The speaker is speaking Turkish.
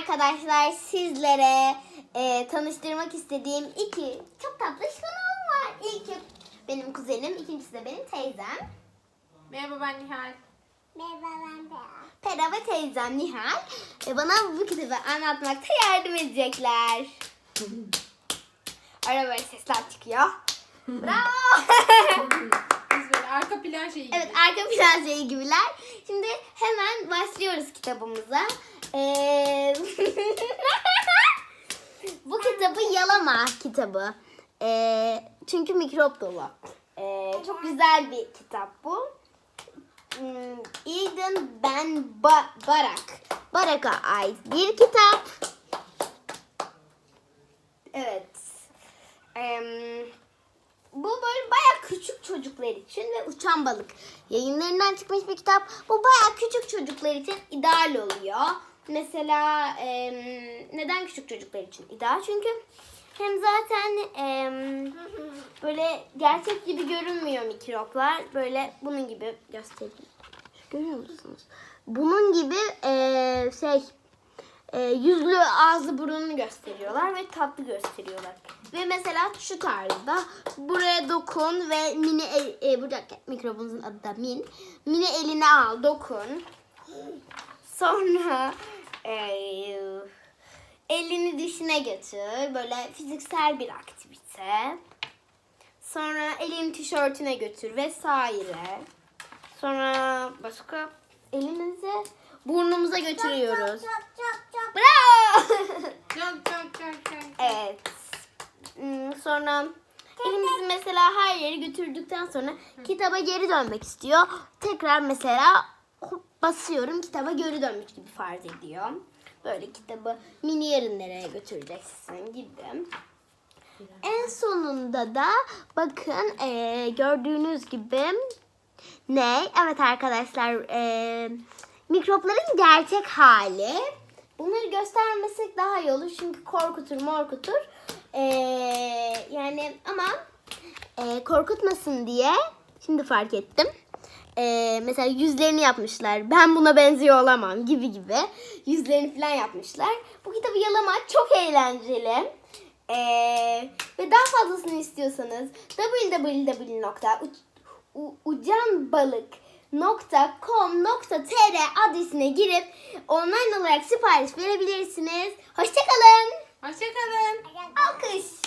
arkadaşlar sizlere e, tanıştırmak istediğim iki çok tatlı konuğum var. İlki benim kuzenim, ikincisi de benim teyzem. Merhaba ben Nihal. Merhaba ben. Pera ve teyzem Nihal e, bana bu kitabı anlatmakta yardım edecekler. Ara böyle sesler çıkıyor. Bravo. Biz böyle arka plan şeyi gibi. Evet arka plan şeyi gibiler. Şimdi hemen başlıyoruz kitabımıza. Ee, bu kitabı yalama kitabı. Ee, çünkü mikrop dolu. Ee, çok güzel bir kitap bu. Hmm, Eden Ben Ba- Barak. Barak'a ait bir kitap. Evet. Em, bu böyle baya küçük çocuklar için ve Uçan Balık yayınlarından çıkmış bir kitap. Bu baya küçük çocuklar için ideal oluyor. Mesela em, neden küçük çocuklar için ideal? Çünkü hem zaten em, böyle gerçek gibi görünmüyor mikroplar. Böyle bunun gibi göstereyim. Görüyor musunuz? Bunun gibi e, şey e, yüzlü ağzı burnunu gösteriyorlar ve tatlı gösteriyorlar. Ve mesela şu tarzda buraya dokun ve mini el, e, burada mikrobunuzun adı da min. Mini eline al dokun. Sonra e, elini dişine götür. Böyle fiziksel bir aktivite. Sonra elini tişörtüne götür vesaire. Sonra başka elimizi burnumuza götürüyoruz. Çok çok çok. Bravo! Çok çok çok çok. evet. Hmm, Sonra elimizi mesela her yere götürdükten sonra kitaba geri dönmek istiyor. Tekrar mesela basıyorum kitaba geri dönmüş gibi farz ediyor. Böyle kitabı mini yarınlara götüreceksin gibi. En sonunda da bakın eee, gördüğünüz gibi ne? Evet arkadaşlar eee, mikropların gerçek hali. Bunları göstermesek daha iyi olur çünkü korkutur morkutur. Eee, yani ama eee, korkutmasın diye şimdi fark ettim. Eee, mesela yüzlerini yapmışlar. Ben buna benziyor olamam gibi gibi. Yüzlerini falan yapmışlar. Bu kitabı yalama çok eğlenceli. Eee, ve daha fazlasını istiyorsanız www.ucanbalık.com.tr adresine girip online olarak sipariş verebilirsiniz. Hoşçakalın. Hoşçakalın. Alkış.